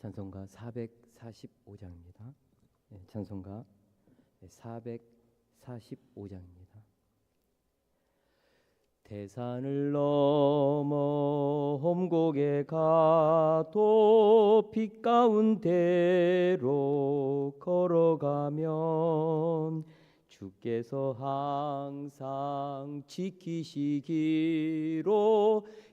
찬송가 445장입니다. 네, 찬송가 445장입니다. 대산을 넘어 홈곡에 가도 빛 가운데로 걸어가면 주께서 항상 지키시기로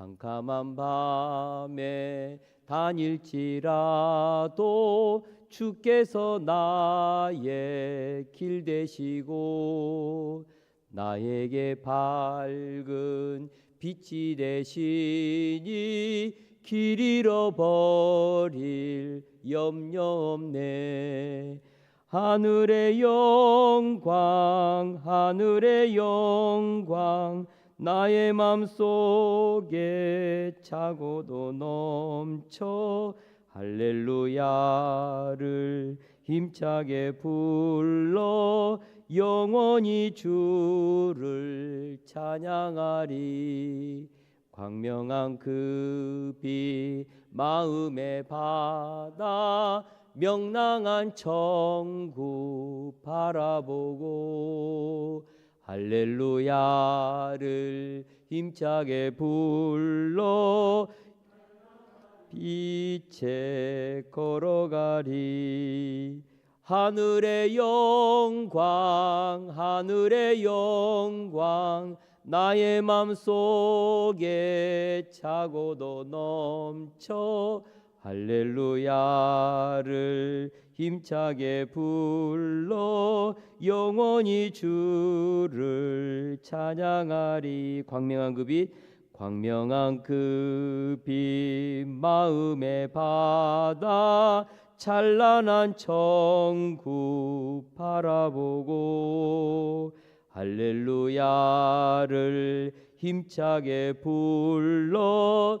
캄캄한 밤에 다닐지라도 주께서 나의 길 되시고 나에게 밝은 빛이 되시니 길 잃어버릴 염려 없네. 하늘의 영광 하늘의 영광 나의 맘 속에 차고도 넘쳐 할렐루야를 힘차게 불러 영원히 주를 찬양하리. 광명한 그 빛 마음의 바다 명랑한 천국 바라보고 할렐루야를 힘차게 불러. 빛에 걸어가리. 하늘의 영광 하늘의 영광 나의 맘 속에 차고도 넘쳐 할렐루야를 힘차게 불러 영원히 주를 찬양하리. 광명한 그빛 광명한 그빛 마음의 바다 찬란한 천국 바라보고 할렐루야를 힘차게 불러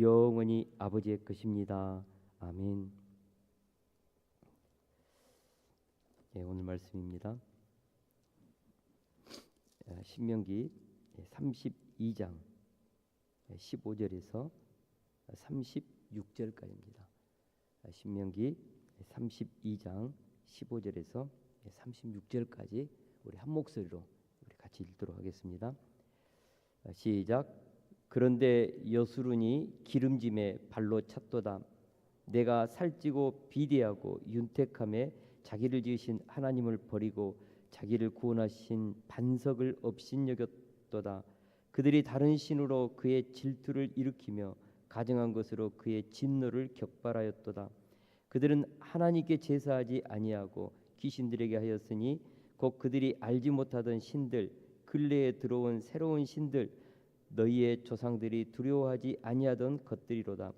영원히 아버지의 것입니다. 아멘. 예, 오늘 말씀입니다. 예, 신명기 32장 15절에서 36절까지입니다. 신명기 32장 15절에서 36절까지 우리 한 목소리로 우리 같이 읽도록 하겠습니다. 시작. 그런데 여수run이 기름짐에 발로 찼도다. 내가 살찌고 비대하고 윤택함에 자기를 지으신 하나님을 버리고 자기를 구원하신 반석을 업신여겼도다. 그들이 다른 신으로 그의 질투를 일으키며 가정한 것으로 그의 진노를 격발하였도다. 그들은 하나님께 제사하지 아니하고 귀신들에게 하였으니 곧 그들이 알지 못하던 신들 근래에 들어온 새로운 신들 너희의 조상들이 두려워하지 아니하던 것들이로다.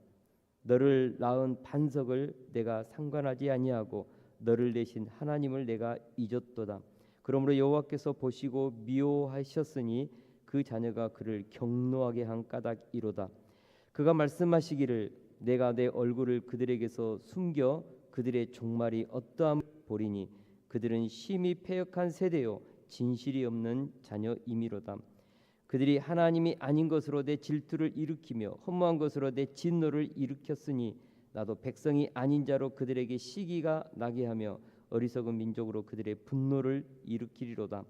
너를 낳은 반석을 내가 상관하지 아니하고 너를 내신 하나님을 내가 잊었도다. 그러므로 여호와께서 보시고 미워하셨으니 그 자녀가 그를 경노하게 한 까닭이로다. 그가 말씀하시기를 내가 내 얼굴을 그들에게서 숨겨 그들의 종말이 어떠함 보리니 그들은 심히 패역한 세대요 진실이 없는 자녀이미로다. 그들이 하나님이 아닌 것으로 내 질투를 일으키며 허무한 것으로 내 진노를 일으켰으니 나도 백성이 아닌 자로 그들에게 시기가 나게 하며 어리석은 민족으로 그들의 분노를 일으키리로다.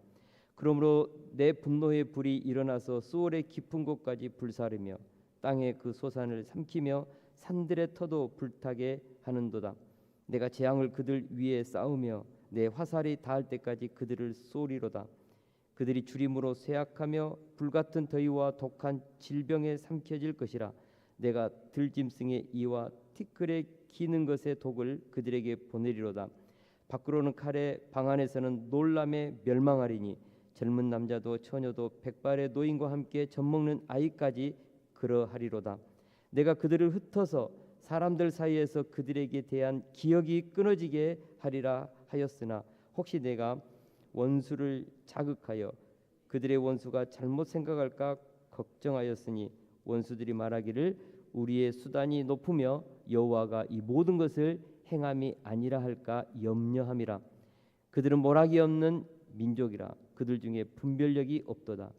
그러므로 내 분노의 불이 일어나서 수월의 깊은 곳까지 불사르며 땅의 그 소산을 삼키며 산들의 터도 불타게 하는도다. 내가 재앙을 그들 위에 쌓으며 내 화살이 닿을 때까지 그들을 쏘리로다. 그들이 주림으로 쇠약하며 불같은 더위와 독한 질병에 삼켜질 것이라. 내가 들짐승의 이와 티끌에 기는 것의 독을 그들에게 보내리로다. 밖으로는 칼에 방 안에서는 놀람에 멸망하리니 젊은 남자도 처녀도 백발의 노인과 함께 젖먹는 아이까지 그러하리로다. 내가 그들을 흩어서 사람들 사이에서 그들에게 대한 기억이 끊어지게 하리라 하였으나 혹시 내가 원수를 자극하여 그들의 원수가 잘못 생각할까 걱정하였으니 원수들이 말하기를 우리의 수단이 높으며 여호와가 이 모든 것을 행함이 아니라 할까 염려함이라. 그들은 모락이 없는 민족이라 그들 중에 분별력이 없도다.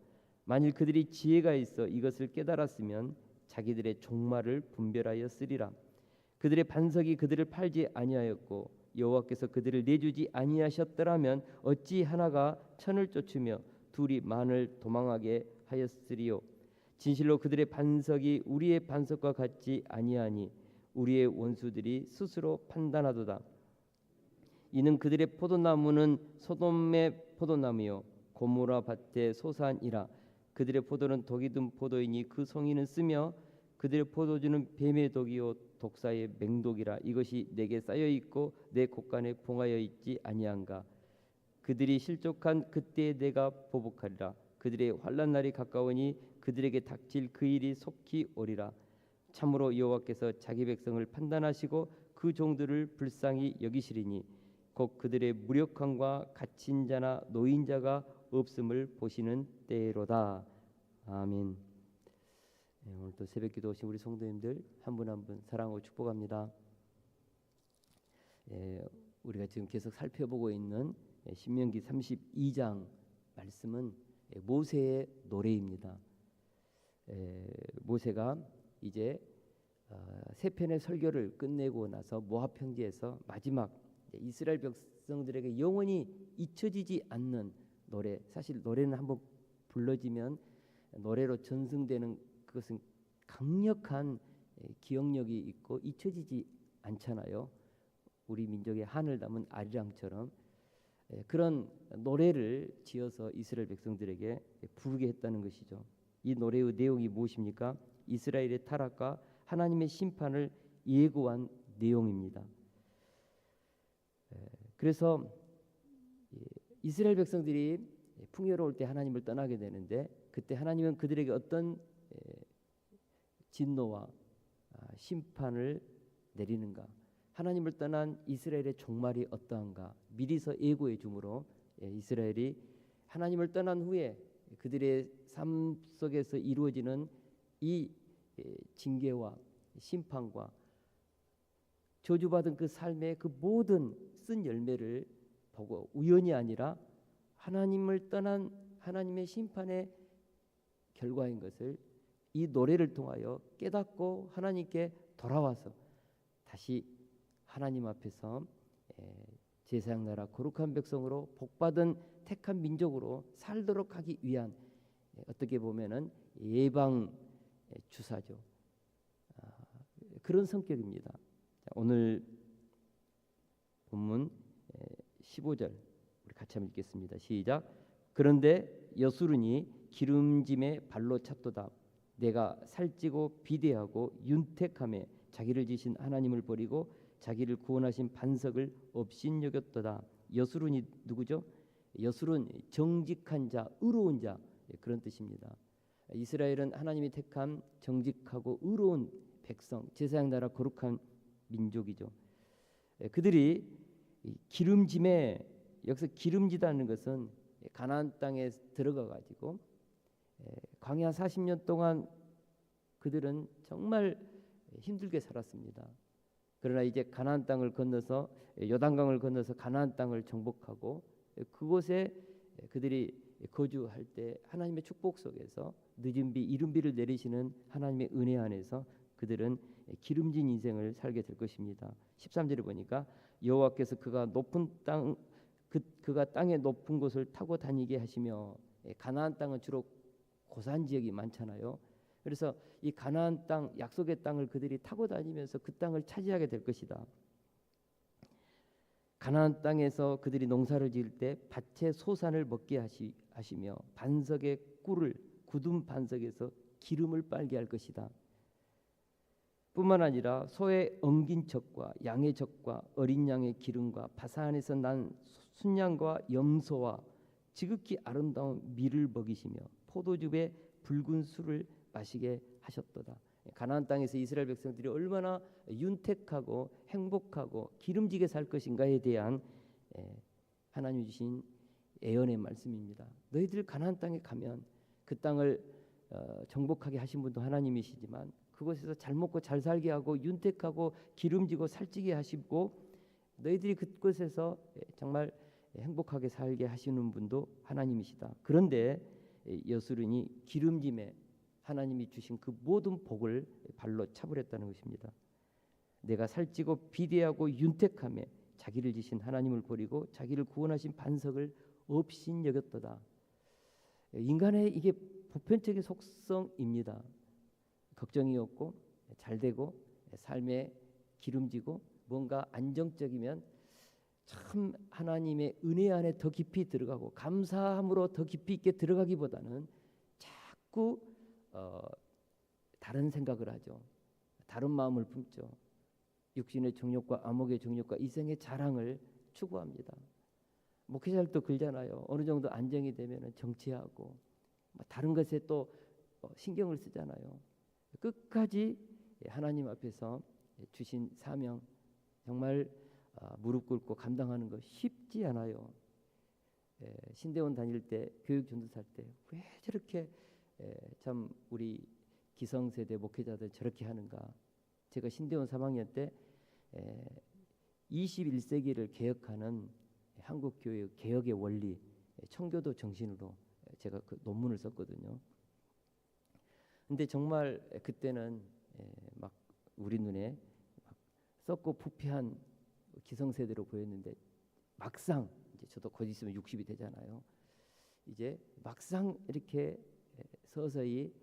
만일 그들이 지혜가 있어 이것을 깨달았으면 자기들의 종말을 분별하였으리라. 그들의 반석이 그들을 팔지 아니하였고 여호와께서 그들을 내주지 아니하셨더라면 어찌 하나가 천을 쫓으며 둘이 만을 도망하게 하였으리요? 진실로 그들의 반석이 우리의 반석과 같지 아니하니 우리의 원수들이 스스로 판단하도다. 이는 그들의 포도나무는 소돔의 포도나무요 고모라 밭의 소산이라. 그들의 포도는 독이 든 포도이니 그 송이는 쓰며 그들의 포도주는 뱀의 독이요 독사의 맹독이라 이것이 내게 쌓여 있고 내 곳간에 봉하여 있지 아니한가? 그들이 실족한 그때 내가 보복하리라. 그들의 환란 날이 가까우니 그들에게 닥칠 그 일이 속히 오리라. 참으로 여호와께서 자기 백성을 판단하시고 그 종들을 불쌍히 여기시리니 곧 그들의 무력함과 갇힌 자나 노인 자가 없음을 보시는 때로다. 아멘. 네, 오늘 또 새벽 기도 오신 우리 성도님들 한 분 한 분 사랑하고 축복합니다. 예, 우리가 지금 계속 살펴보고 있는 예, 신명기 32장 말씀은 예, 모세의 노래입니다. 예, 모세가 이제 어, 세 편의 설교를 끝내고 나서 모압 평지에서 마지막 이스라엘 백성들에게 영원히 잊혀지지 않는 노래. 사실 노래는 한번 불러지면 노래로 전승되는 그것은 강력한 예, 기억력이 있고 잊혀지지 않잖아요. 우리 민족의 한을 담은 아리랑처럼 예, 그런 노래를 지어서 이스라엘 백성들에게 부르게 했다는 것이죠. 이 노래의 내용이 무엇입니까? 이스라엘의 타락과 하나님의 심판을 예고한 내용입니다. 예, 그래서 예, 이스라엘 백성들이 풍요로울 때 하나님을 떠나게 되는데 그때 하나님은 그들에게 어떤 예, 진노와 아, 심판을 내리는가? 하나님을 떠난 이스라엘의 종말이 어떠한가? 미리서 예고해 주므로 예, 이스라엘이 하나님을 떠난 후에 그들의 삶 속에서 이루어지는 이 예, 징계와 심판과 저주받은 그 삶의 그 모든 쓴 열매를 보고 우연이 아니라 하나님을 떠난 하나님의 심판의 결과인 것을 이 노래를 통하여 깨닫고 하나님께 돌아와서 다시 하나님 앞에서 제사장 나라 거룩한 백성으로 복받은 택한 민족으로 살도록 하기 위한 예, 어떻게 보면은 예방 주사죠. 아, 그런 성격입니다. 오늘 본문 15절 우리 같이 한번 읽겠습니다. 시작. 그런데 여수run이 기름짐에 발로 찼도다. 내가 살찌고 비대하고 윤택함에 자기를 지신 하나님을 버리고 자기를 구원하신 반석을 업신여겼도다. 여수run이 누구죠? 여수른 정직한 자, 의로운 자 예, 그런 뜻입니다. 이스라엘은 하나님이 택한 정직하고 의로운 백성, 제사장 나라 거룩한 민족이죠. 예, 그들이 기름짐에 여기서 기름지다는 것은 가나안 땅에 들어가 가지고 예, 광야 40년 동안 그들은 정말 힘들게 살았습니다. 그러나 이제 가나안 땅을 건너서 요단강을 건너서 가나안 땅을 정복하고 그곳에 그들이 거주할 때 하나님의 축복 속에서 늦은 비 이른 비를 내리시는 하나님의 은혜 안에서 그들은 기름진 인생을 살게 될 것입니다. 13절에 보니까 여호와께서 그가 높은 땅 그, 그가 땅의 높은 곳을 타고 다니게 하시며 가나안 땅은 주로 고산 지역이 많잖아요. 그래서 이 가나안 땅 약속의 땅을 그들이 타고 다니면서 그 땅을 차지하게 될 것이다. 가나안 땅에서 그들이 농사를 지을 때 밭의 소산을 먹게 하시, 하시며 반석의 꿀을 굳은 반석에서 기름을 빨게 할 것이다. 뿐만 아니라 소의 엉긴 젖과 양의 젖과 어린 양의 기름과 바산에서 난 순양과 염소와 지극히 아름다운 밀을 먹이시며 포도즙에 붉은 술을 마시게 하셨도다. 가나안 땅에서 이스라엘 백성들이 얼마나 윤택하고 행복하고 기름지게 살 것인가에 대한 하나님 주신 예언의 말씀입니다. 너희들 가나안 땅에 가면 그 땅을 어, 정복하게 하신 분도 하나님이시지만 그곳에서 잘 먹고 잘 살게 하고 윤택하고 기름지고 살찌게 하시고 너희들이 그곳에서 정말 행복하게 살게 하시는 분도 하나님이시다. 그런데 여수른이 기름짐에 하나님이 주신 그 모든 복을 발로 차버렸다는 것입니다. 내가 살찌고 비대하고 윤택함에 자기를 지신 하나님을 버리고 자기를 구원하신 반석을 없인 여겼도다. 인간의 이게 보편적인 속성입니다. 걱정이 없고 잘 되고 삶에 기름지고 뭔가 안정적이면 참 하나님의 은혜 안에 더 깊이 들어가고 감사함으로 더 깊이 있게 들어가기보다는 자꾸 어, 다른 생각을 하죠. 다른 마음을 품죠. 육신의 정욕과 암흑의 정욕과 이생의 자랑을 추구합니다. 목회자들도 그러잖아요. 어느 정도 안정이 되면 정치하고 뭐 다른 것에 또 어, 신경을 쓰잖아요. 끝까지 하나님 앞에서 주신 사명 정말 아, 무릎 꿇고 감당하는 거 쉽지 않아요. 신대원 다닐 때 교육 전도사 때왜 저렇게 참 우리 기성세대 목회자들 저렇게 하는가? 제가 신대원 3학년 때 21세기를 개혁하는 한국 교육 개혁의 원리 청교도 정신으로 제가 그 논문을 썼거든요. 근데 정말 그때는 막 우리 눈에 막 썩고 부패한 기성세대로 보였는데 막상 이제 저도 곧 있으면 60이 되잖아요. 이제 막상 이렇게 서서히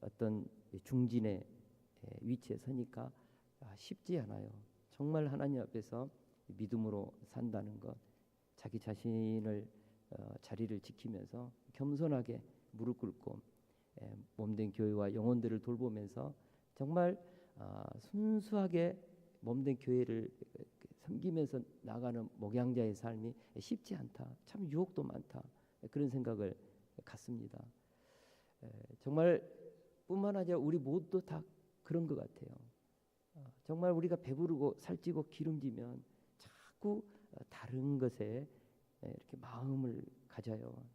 어떤 중진의 위치에 서니까 아, 쉽지 않아요. 정말 하나님 앞에서 믿음으로 산다는 것, 자기 자신을 어, 자리를 지키면서 겸손하게 무릎 꿇고 몸된 교회와 영혼들을 돌보면서 정말 아, 순수하게 몸된 교회를 섬기면서 나가는 목양자의 삶이 쉽지 않다. 참 유혹도 많다. 그런 생각을 갖습니다. 정말 뿐만 아니라 우리 모두 다 그런 것 같아요. 어, 정말 우리가 배부르고 살찌고 기름지면 자꾸 다른 것에 이렇게 마음을 가져요.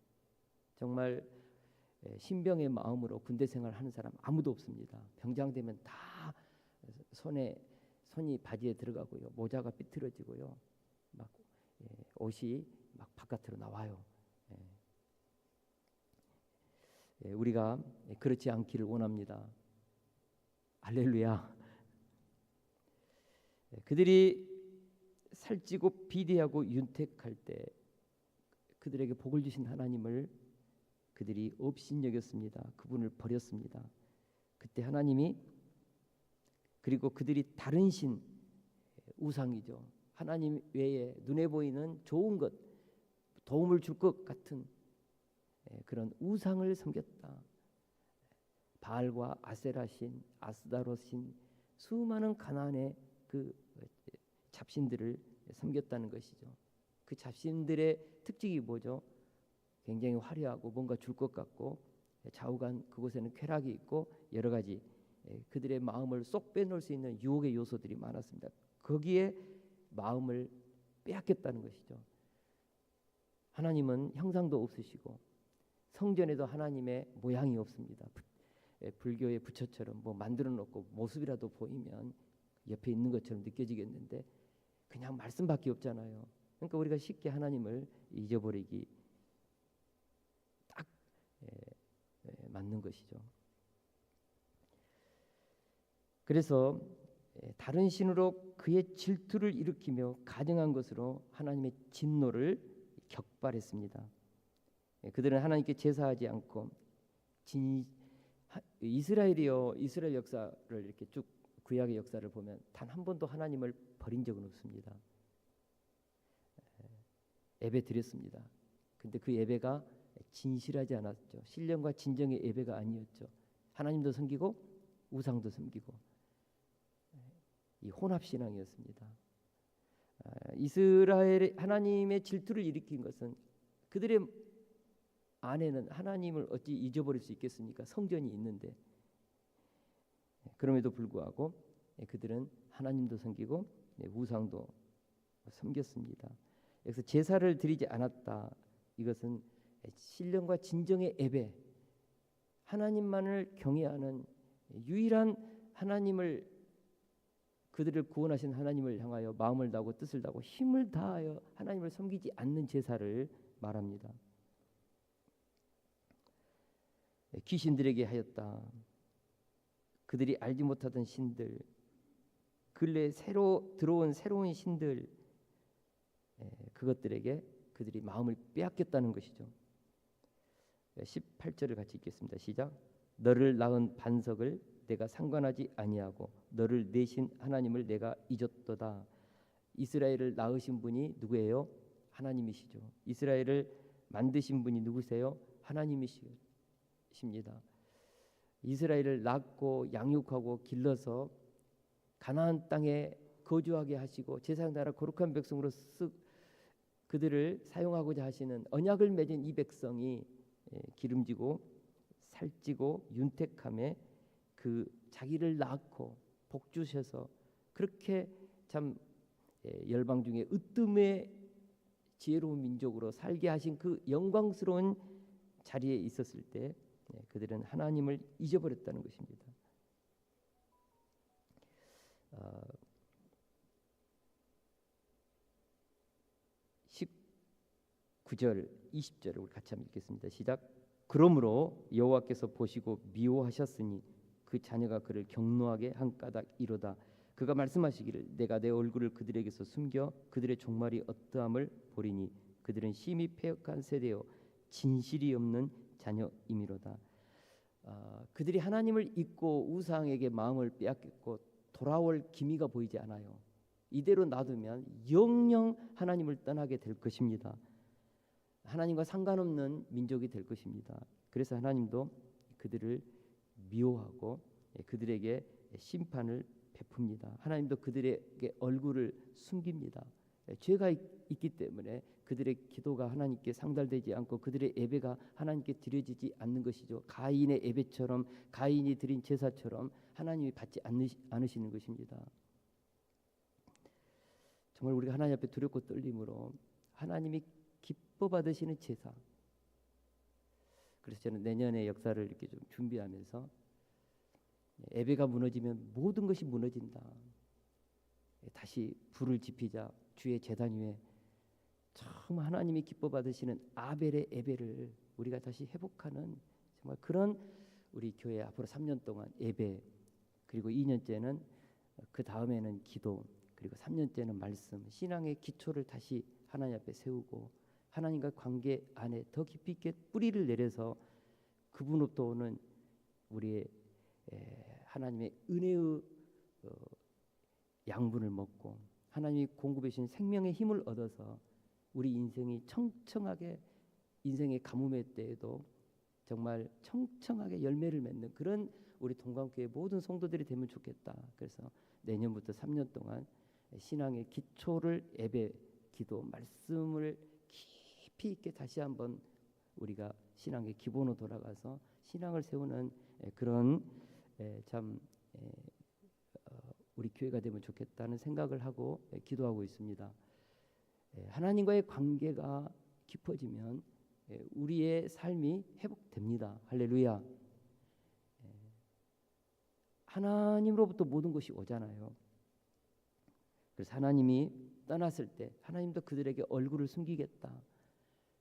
정말 신병의 마음으로 군대 생활하는 사람 아무도 없습니다. 병장 되면 다 손에 손이 바지에 들어가고요, 모자가 삐뚤어지고요, 막 옷이 막 바깥으로 나와요. 예, 우리가 그렇지 않기를 원합니다. 할렐루야. 예, 그들이 살찌고 비대하고 윤택할 때 그들에게 복을 주신 하나님을 그들이 없인 여겼습니다. 그분을 버렸습니다. 그때 하나님이 그리고 그들이 다른 신 우상이죠. 하나님 외에 눈에 보이는 좋은 것 도움을 줄 것 같은 예, 그런 우상을 섬겼다. 바알과 아세라신, 아스다로신 수많은 가나안의 그 잡신들을 섬겼다는 것이죠. 그 잡신들의 특징이 뭐죠? 굉장히 화려하고 뭔가 줄 것 같고 좌우간 그곳에는 쾌락이 있고 여러 가지 예, 그들의 마음을 쏙 빼놓을 수 있는 유혹의 요소들이 많았습니다. 거기에 마음을 빼앗겼다는 것이죠. 하나님은 형상도 없으시고 성전에도 하나님의 모양이 없습니다. 불교의 부처처럼 뭐 만들어 놓고 모습이라도 보이면 옆에 있는 것처럼 느껴지겠는데 그냥 말씀밖에 없잖아요. 그러니까 우리가 쉽게 하나님을 잊어버리기 딱 에, 에, 맞는 것이죠. 그래서 에, 다른 신으로 그의 질투를 일으키며 가증한 것으로 하나님의 진노를 격발했습니다. 예, 그들은 하나님께 제사하지 않고 진 하- 이스라엘이요 이스라엘 역사를 이렇게 쭉 구약의 역사를 보면 단 한 번도 하나님을 버린 적은 없습니다. 예, 예배 드렸습니다. 근데 그 예배가 진실하지 않았죠. 신령과 진정의 예배가 아니었죠. 하나님도 섬기고 우상도 섬기고 예, 이 혼합 신앙이었습니다. 아, 이스라엘 하나님의 질투를 일으킨 것은 그들의 안에는 하나님을 어찌 잊어버릴 수 있겠습니까? 성전이 있는데 예, 그럼에도 불구하고 예, 그들은 하나님도 섬기고 예, 우상도 섬겼습니다. 그래서 제사를 드리지 않았다. 이것은 신령과 진정의 예배, 하나님만을 경외하는 유일한 하나님을 그들을 구원하신 하나님을 향하여 마음을 다하고 뜻을 다하고 힘을 다하여 하나님을 섬기지 않는 제사를 말합니다. 귀신들에게 하였다. 그들이 알지 못하던 신들, 근래 새로 들어온 새로운 신들, 에, 그것들에게 그들이 마음을 빼앗겼다는 것이죠. 18절을 같이 읽겠습니다. 시작. 너를 낳은 반석을 내가 상관하지 아니하고 너를 내신 하나님을 내가 잊었도다. 이스라엘을 낳으신 분이 누구예요? 하나님이시죠. 이스라엘을 만드신 분이 누구세요? 하나님이시십니다. 이스라엘을 낳고 양육하고 길러서 가나안 땅에 거주하게 하시고 제사장 나라 거룩한 백성으로 쓱 그들을 사용하고자 하시는 언약을 맺은 이 백성이 예, 기름지고 살찌고 윤택함에 그 자기를 낳고 복 주셔서 그렇게 참 예, 열방 중에 으뜸의 지혜로운 민족으로 살게 하신 그 영광스러운 자리에 있었을 때 예, 그들은 하나님을 잊어버렸다는 것입니다. 어, 19절, 20절을 우리 같이 한번 읽겠습니다. 시작. 그러므로 여호와께서 보시고 미워하셨으니 그 자녀가 그를 경노하게 한 까닭 이로다. 그가 말씀하시기를 내가 내 얼굴을 그들에게서 숨겨 그들의 종말이 어떠함을 보리니 그들은 심히 폐역한 세대요 진실이 없는 자녀이미로다. 아, 그들이 하나님을 잊고 우상에게 마음을 빼앗겼고 돌아올 기미가 보이지 않아요. 이대로 놔두면 영영 하나님을 떠나게 될 것입니다. 하나님과 상관없는 민족이 될 것입니다. 그래서 하나님도 그들을 미워하고 예, 그들에게 심판을 베풉니다. 하나님도 그들에게 얼굴을 숨깁니다. 예, 죄가 있, 기 때문에 그들의 기도가 하나님께 상달되지 않고 그들의 예배가 하나님께 드려지지 않는 것이죠. 가인의 예배처럼 가인이 드린 제사처럼 하나님이 받지 않으시, 않으시는 것입니다. 정말 우리가 하나님 앞에 두렵고 떨림으로 하나님이 기뻐 받으시는 제사. 그래서 저는 내년의 역사를 이렇게 좀 준비하면서 예배가 무너지면 모든 것이 무너진다. 다시 불을 지피자 주의 제단 위에 처음 하나님이 기뻐 받으시는 아벨의 예배를 우리가 다시 회복하는 정말 그런 우리 교회 앞으로 3년 동안 예배 그리고 2년째는 그 다음에는 기도 그리고 3년째는 말씀 신앙의 기초를 다시 하나님 앞에 세우고 하나님과 관계 안에 더 깊이 있게 뿌리를 내려서 그분으로부터 오는 우리의 하나님의 은혜의 어, 양분을 먹고 하나님이 공급해 주신 생명의 힘을 얻어서 우리 인생이 청청하게 인생의 가뭄의 때에도 정말 청청하게 열매를 맺는 그런 우리 동광교회 모든 성도들이 되면 좋겠다. 그래서 내년부터 3년 동안 신앙의 기초를 예배, 기도, 말씀을 깊이 있게 다시 한번 우리가 신앙의 기본으로 돌아가서 신앙을 세우는 그런 참 어, 우리 교회가 되면 좋겠다는 생각을 하고 기도하고 있습니다. 하나님과의 관계가 깊어지면 우리의 삶이 회복됩니다. 할렐루야. 하나님으로부터 모든 것이 오잖아요. 그래서 하나님이 떠났을 때 하나님도 그들에게 얼굴을 숨기겠다.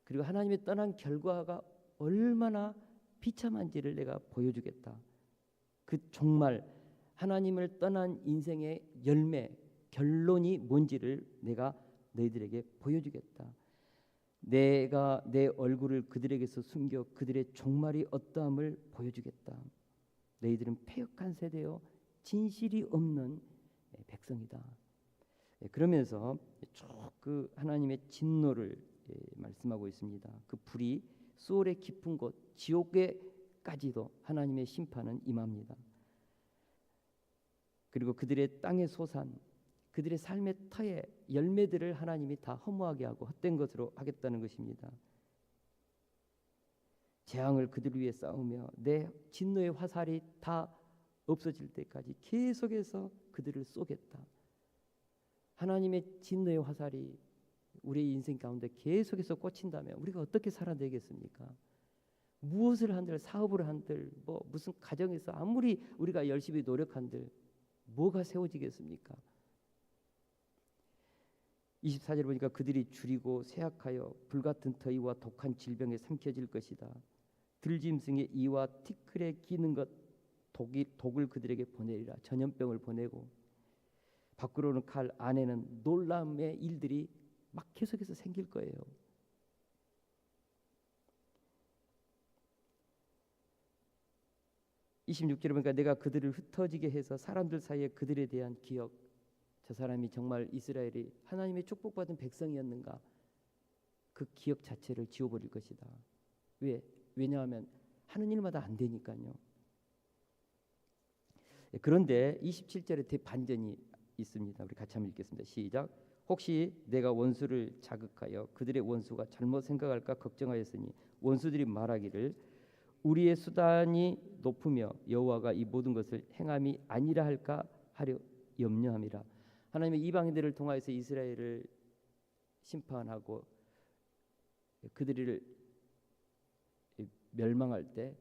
그리고 하나님이 떠난 결과가 얼마나 비참한지를 내가 보여주겠다. 그 종말 하나님을 떠난 인생의 열매 결론이 뭔지를 내가 너희들에게 보여주겠다. 내가 내 얼굴을 그들에게서 숨겨 그들의 종말이 어떠함을 보여주겠다. 너희들은 폐역한 세대요 진실이 없는 백성이다. 예, 그러면서 쭉 그 하나님의 진노를 예, 말씀하고 있습니다. 그 불이 수월의 깊은 곳 지옥 에까지도 하나님의 심판은 임합니다. 그리고 그들의 땅의 소산, 그들의 삶의 터에 열매들을 하나님이 다 허무하게 하고 헛된 것으로 하겠다는 것입니다. 재앙을 그들 위해 쌓으며 내 진노의 화살이 다 없어질 때까지 계속해서 그들을 쏘겠다. 하나님의 진노의 화살이 우리의 인생 가운데 계속해서 꽂힌다면 우리가 어떻게 살아내겠습니까? 무엇을 한들 사업을 한들 뭐 무슨 가정에서 아무리 우리가 열심히 노력한들 뭐가 세워지겠습니까? 24절 보니까 그들이 줄이고 쇠약하여 불같은 더위와 독한 질병에 삼켜질 것이다. 들짐승의 이와 티끌에 기는 것 독이, 독을 그들에게 보내리라. 전염병을 보내고 밖으로는 칼 안에는 놀람의 일들이 막 계속해서 생길 거예요. (26절에) 보니까 내가 그들을 흩어지게 해서 사람들 사이에 그들에 대한 기억. 저 사람이 정말 이스라엘이 하나님의 축복받은 백성이었는가? 그 기억 자체를 지워버릴 것이다. 왜? 왜냐하면 하는 일마다 안 되니까요. 예, 그런데 27절에 대반전이 있습니다. 우리 같이 한번 읽겠습니다. 시작. 혹시 내가 원수를 자극하여 그들의 원수가 잘못 생각할까 걱정하였으니 원수들이 말하기를 우리의 수단이 높으며 여호와가 이 모든 것을 행함이 아니라 할까 하려 염려함이라. 하나님의 이방인들을 통하여서 이스라엘을 심판하고 그들을 멸망할 때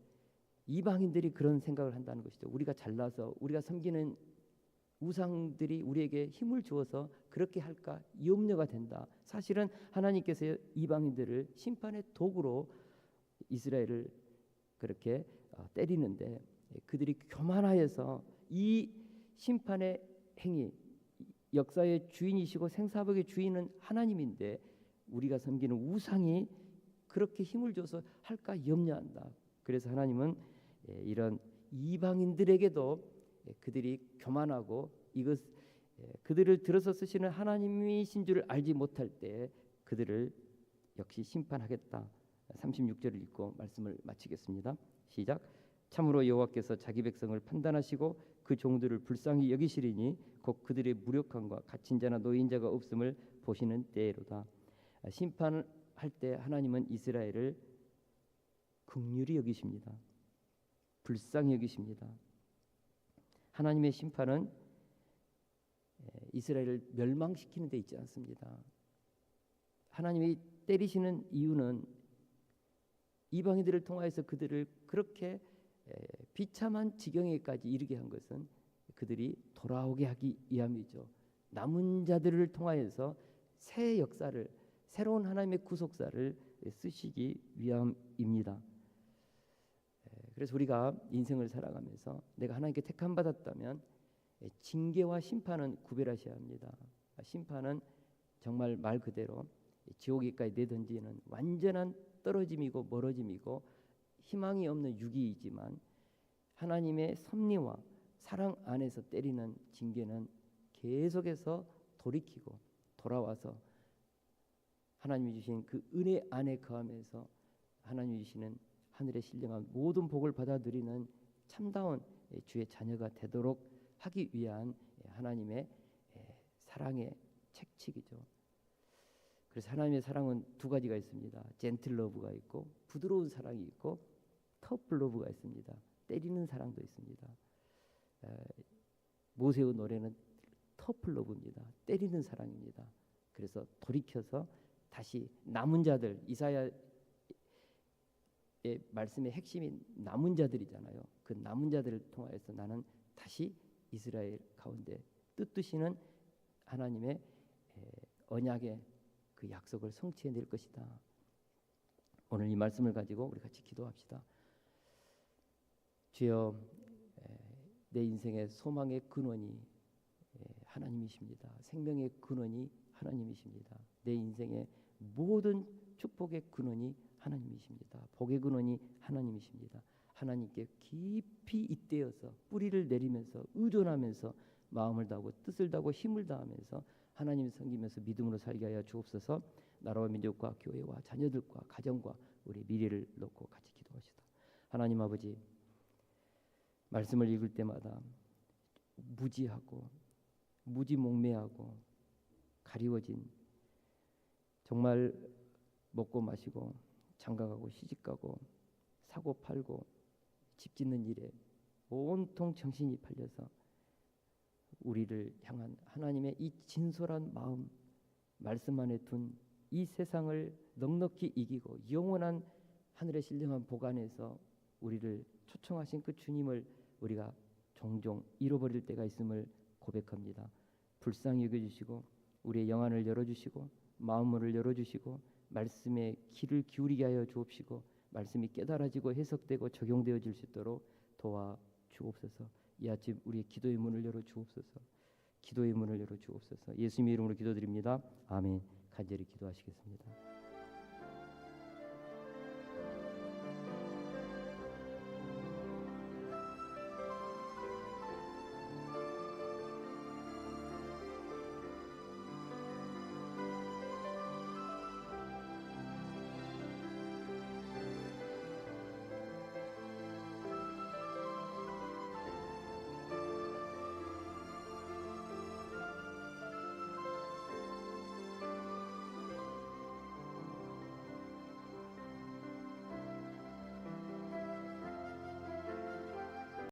이방인들이 그런 생각을 한다는 것이죠. 우리가 잘나서 우리가 섬기는 우상들이 우리에게 힘을 주어서 그렇게 할까 염려가 된다. 사실은 하나님께서 이방인들을 심판의 도구로 이스라엘을 그렇게 어, 때리는데 그들이 교만하여서 이 심판의 행위 역사의 주인이시고 생사복의 주인은 하나님인데 우리가 섬기는 우상이 그렇게 힘을 줘서 할까 염려한다. 그래서 하나님은 예, 이런 이방인들에게도 예, 그들이 교만하고 이것 예, 그들을 들어서 쓰시는 하나님이신 줄을 알지 못할 때 그들을 역시 심판하겠다. 36절을 읽고 말씀을 마치겠습니다. 시작. 참으로 여호와께서 자기 백성을 판단하시고 그 종들을 불쌍히 여기시리니 곧 그들의 무력함과 갇힌 자나 노인자가 없음을 보시는 때로다. 심판을 할 때 하나님은 이스라엘을 극률이 여기십니다. 불쌍히 여기십니다. 하나님의 심판은 이스라엘을 멸망시키는 데 있지 않습니다. 하나님이 때리시는 이유는 이방인들을 통하여서 그들을 그렇게 비참한 지경에까지 이르게 한 것은 그들이 돌아오게 하기 위함이죠. 남은 자들을 통하여서 새 역사를 새로운 하나님의 구속사를 쓰시기 위함입니다. 그래서 우리가 인생을 살아가면서 내가 하나님께 택함 받았다면 징계와 심판은 구별하셔야 합니다. 심판은 정말 말 그대로 지옥에까지 내던지는 완전한 떨어짐이고 멀어짐이고 희망이 없는 유기이지만 하나님의 섭리와 사랑 안에서 때리는 징계는 계속해서 돌이키고 돌아와서 하나님이 주신 그 은혜 안에 거하면서 하나님이 주시는 하늘의 신령한 모든 복을 받아들이는 참다운 주의 자녀가 되도록 하기 위한 하나님의 사랑의 책칙이죠. 그래서 하나님의 사랑은 두 가지가 있습니다. 젠틀 러브가 있고 부드러운 사랑이 있고 터플 러브가 있습니다. 때리는 사랑도 있습니다. 모세의 노래는 터플 러브입니다. 때리는 사랑입니다. 그래서 돌이켜서 다시 남은 자들 이사야의 말씀의 핵심이 남은 자들이잖아요. 그 남은 자들을 통하여서 나는 다시 이스라엘 가운데 뜻드시는 하나님의 에, 언약의 그 약속을 성취해 낼 것이다. 오늘 이 말씀을 가지고 우리 같이 기도합시다. 주여 에, 내 인생의 소망의 근원이 에, 하나님이십니다. 생명의 근원이 하나님이십니다. 내 인생의 모든 축복의 근원이 하나님이십니다. 복의 근원이 하나님이십니다. 하나님께 깊이 잇대어서 뿌리를 내리면서 의존하면서 마음을 다하고 뜻을 다하고 힘을 다하면서 하나님 섬기면서 믿음으로 살게 하여 주옵소서. 나라와 민족과 교회와 자녀들과 가정과 우리 미래를 놓고 같이 기도하시다. 하나님 아버지 말씀을 읽을 때마다 무지하고 무지몽매하고 가리워진 정말 먹고 마시고 장가가고 시집가고 사고 팔고 집 짓는 일에 온통 정신이 팔려서 우리를 향한 하나님의 이 진솔한 마음 말씀 안에 둔 이 세상을 넉넉히 이기고 영원한 하늘의 신령한 보관에서 우리를 초청하신 그 주님을 우리가 종종 잃어버릴 때가 있음을 고백합니다. 불쌍히 여겨주시고 우리의 영안을 열어주시고 마음을 열어주시고 말씀에 귀를 기울이게 하여 주옵시고 말씀이 깨달아지고 해석되고 적용되어질 수 있도록 도와 주옵소서. 이 아침 우리의 기도의 문을 열어 주옵소서. 기도의 문을 열어 주옵소서. 예수님의 이름으로 기도드립니다. 아멘. 간절히 기도하시겠습니다.